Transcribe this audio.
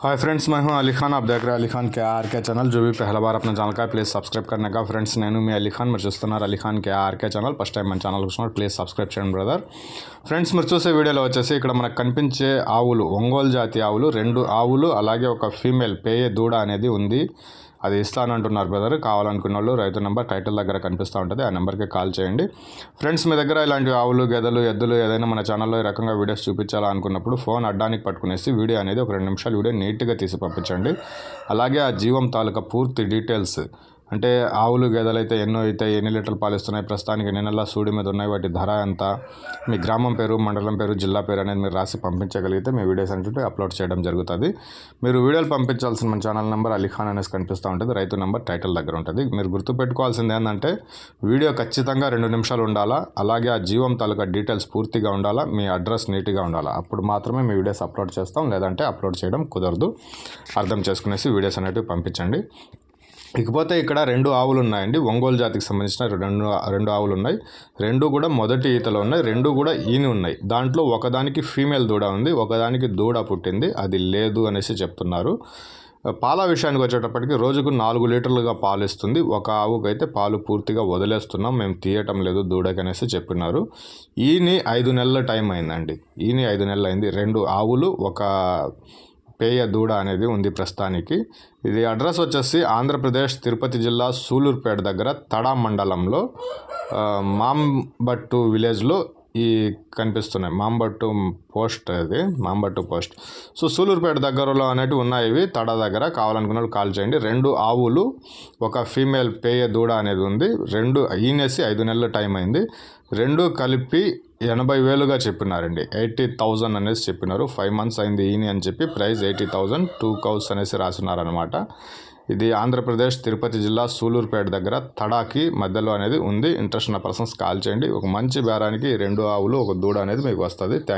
Hi friends मैं हूं अली खान आप देख रहे हैं अली खान के आर के चैनल जो भी पहला बार अपना ఛానల్ का ప్లీజ్ సబ్స్క్రైబ్ करने का ఫ్రెండ్స్ నేను మీ అలీ ఖాన్ మీరు చూస్తున్నారు Ali Khan K RK channel first time మన ఛానల్ చూస్తున్నారు ప్లీజ్ సబ్స్క్రైబ్ చేయండి బ్రదర్ ఫ్రెండ్స్ మీరు చూసే వీడియోలో వచ్చేసి ఇక్కడ మనకు కనిపించే ఆవులు ఒంగోలు జాతి ఆవులు రెండు ఆవులు అలాగే ఒక ఫీమేల్ పేయ దూడ అనేది ఉంది అది ఇస్తానంటున్నారు బ్రదర్ కావాలనుకున్న వాళ్ళు రైతు నెంబర్ టైటిల్ దగ్గర కనిపిస్తూ ఉంటుంది. ఆ నెంబర్కి కాల్ చేయండి. ఫ్రెండ్స్ మీ దగ్గర ఇలాంటి ఆవులు గెదలు ఎద్దులు ఏదైనా మన ఛానల్లో ఈ రకంగా వీడియోస్ చూపించాలనుకున్నప్పుడు ఫోన్ అడ్డానికి పట్టుకునేసి వీడియో అనేది ఒక రెండు నిమిషాలు వీడియో నీట్గా తీసి పంపించండి. అలాగే ఆ జీవం తాలూకా పూర్తి డీటెయిల్స్ అంటే ఆవులు గేదెలు అయితే ఎన్నో అయితే ఎన్ని లీటర్లు పాలిస్తున్నాయి? ప్రస్తుతానికి ఎన్ని సూడి మీద ఉన్నాయి? వాటి ధర ఎంత? మీ గ్రామం పేరు మండలం పేరు జిల్లా పేరు అనేది మీరు రాసి పంపించగలిగితే మీ వీడియోస్ అంటే అప్లోడ్ చేయడం జరుగుతుంది. మీరు వీడియోలు పంపించాల్సిన మన ఛానల్ నెంబర్ అలీఖాన్ అనేసి కనిపిస్తూ ఉంటుంది. రైతు నెంబర్ టైటిల్ దగ్గర ఉంటుంది. మీరు గుర్తుపెట్టుకోవాల్సింది ఏంటంటే వీడియో ఖచ్చితంగా రెండు నిమిషాలు ఉండాలా? అలాగే ఆ జీవం తాలూకా డీటెయిల్స్ పూర్తిగా ఉండాలా? మీ అడ్రస్ నీట్గా ఉండాలా? అప్పుడు మాత్రమే మీ వీడియోస్ అప్లోడ్ చేస్తాం. లేదంటే అప్లోడ్ చేయడం కుదరదు. అర్థం చేసుకునేసి వీడియోస్ అనేటివి పంపించండి. ఇకపోతే ఇక్కడ రెండు ఆవులు ఉన్నాయండి ఒంగోలు జాతికి సంబంధించిన రెండు రెండు ఆవులు ఉన్నాయి రెండు కూడా మొదటి ఈతలో ఉన్నాయి. రెండు కూడా ఈని ఉన్నాయి. దాంట్లో ఒకదానికి ఫీమేల్ దూడ ఉంది. ఒకదానికి దూడ పుట్టింది. అది లేదు అనేసి చెప్తున్నారు. పాల విషయానికి వచ్చేటప్పటికి రోజుకు నాలుగు లీటర్లుగా పాలు ఇస్తుంది ఒక ఆవుకు అయితే పాలు పూర్తిగా వదిలేస్తున్నాం. మేము తీయటం లేదు దూడకనేసి చెప్పినారు. ఈని ఐదు నెలల టైం అయిందండి. ఈని ఐదు నెలలు అయింది. రెండు ఆవులు ఒక పేయ దూడ అనేది ఉంది ప్రస్తుతానికి. ఇది అడ్రస్ వచ్చేసి ఆంధ్రప్రదేశ్ తిరుపతి జిల్లా సూలూరుపేట దగ్గర తడా మండలంలో మాంబట్టు విలేజ్లో ఈ కనిపిస్తున్నాయి. మాంబట్టు పోస్ట్ అది. మాంబట్టు పోస్ట్. సో సూలూరుపేట దగ్గరలో అనేవి ఉన్నాయి. ఇవి తడ దగ్గర కావాలనుకున్న కాల్ చేయండి. రెండు ఆవులు ఒక ఫీమేల్ పేయ దూడ అనేది ఉంది. రెండు ఈనేసి ఐదు నెలల టైం అయింది. రెండు కలిపి ఎనభై వేలుగా చెప్పినారండి. ఎయిటీ థౌజండ్ అనేసి చెప్పినారు. ఫైవ్ మంత్స్ అయింది ఈని అని చెప్పి price eighty thousand. Two cows అనేసి రాసినారనమాట ఇది ఆంధ్రప్రదేశ్ తిరుపతి జిల్లా సూలూరుపేట దగ్గర. తడాకి మధ్యలో అనేది ఉంది. ఇంట్రెస్ట్ ఉన్న పర్సన్స్ కాల్ చేయండి. ఒక మంచి బేరానికి రెండు ఆవులు ఒక దూడ అనేది మీకు వస్తుంది.